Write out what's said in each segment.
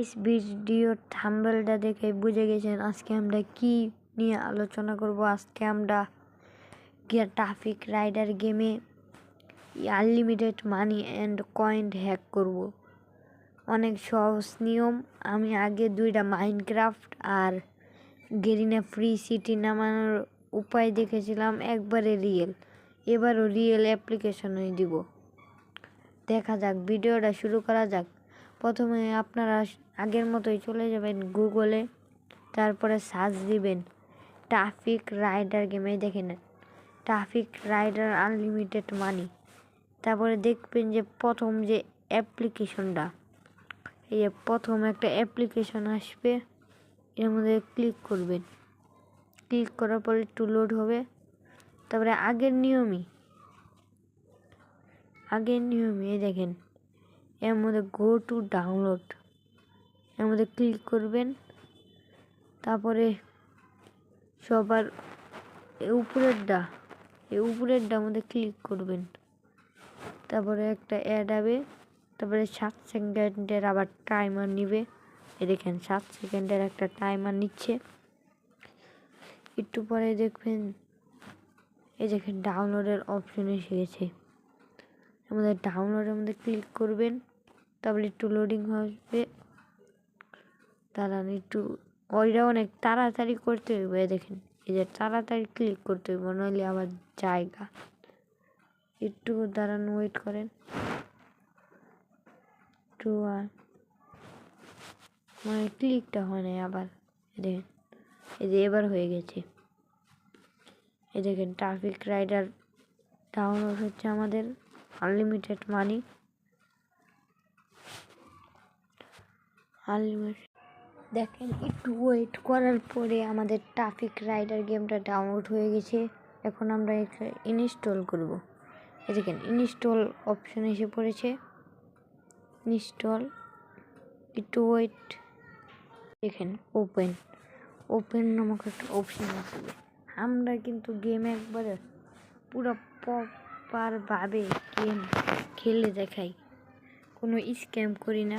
এই ভিডিও থাম্বেলটা দেখে বুঝে গেছেন আজকে আমরা কি নিয়ে আলোচনা করব। আজকে আমরা গিয়ার ট্রাফিক রাইডার গেমে unlimited money and coin hack করব। অনেক সহজ নিয়ম। আমি আগে দুইটা মাইনক্রাফট আর গেরিনা ফ্রি সিটি নামানোর উপায় দেখেছিলাম। একবারে রিয়েল এবারও রিয়েল অ্যাপ্লিকেশনই দিব। দেখা যাক ভিডিওটা শুরু করা যাক। প্রথমে আপনারা আগের মতোই চলে যাবেন গুগলে, তারপরে সার্চ দিবেন ট্রাফিক রাইডার গেমে দেখে নেন ট্রাফিক রাইডার আনলিমিটেড মানি। তারপরে দেখবেন যে প্রথম যে অ্যাপ্লিকেশনটা, এই যে প্রথম একটা অ্যাপ্লিকেশন আসবে, এর মধ্যে ক্লিক করবেন। ক্লিক করার পরে একটু লোড হবে। তারপরে আগের নিয়মই আগের নিয়মই দেখেন এর মধ্যে গো টু ডাউনলোড এর মধ্যে ক্লিক করবেন। তারপরে সবার উপরেরটা এই উপরেরটার মধ্যে ক্লিক করবেন। তারপরে একটা অ্যাড হবে। তারপরে সাত সেকেন্ডের আবার টাইমার নিবে। এ দেখেন, সাত সেকেন্ডের একটা টাইমার নিচ্ছে। একটু পরে দেখবেন, এই দেখেন ডাউনলোডের অপশন এসে গেছে। আমাদের ডাউনলোডের মধ্যে ক্লিক করবেন। তারপরে একটু লোডিং হবে। দাঁড়ান একটু, ওইটা অনেক তাড়াতাড়ি করতে হইবে দেখেন, এই যে তাড়াতাড়ি ক্লিক করতে হইব, নইলে আবার জায়গা। একটু দাঁড়ান ওয়েট করেন। একটু আর মানে ক্লিকটা হয় না আবার দেখেন, এই যে এবার হয়ে গেছে। এই দেখেন ট্রাফিক রাইডার ডাউনলোড হচ্ছে আমাদের আনলিমিটেড মানি দেখেন, একটু ওয়েট করার পরে আমাদের ট্রাফিক রাইডার গেমটা ডাউনলোড হয়ে গেছে। এখন আমরা এটা ইনস্টল করব। এই দেখেন ইনস্টল অপশন এসে পড়েছে। ইনস্টল একটু ওয়েট দেখেন ওপেন ওপেন নামক একটা অপশন আসবে আমরা কিন্তু গেম একবারে পুরো প্রপারভাবে গেম খেলে দেখাই। কোনো স্ক্যাম করি না।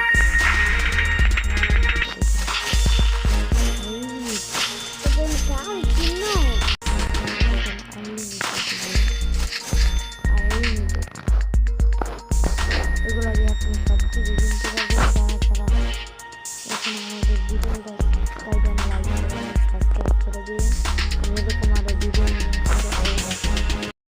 আমাদের ভিডিওটা তাই জন্য লাইক করে সাবস্ক্রাইব করে দিন আমি এরকম আরও ভিডিও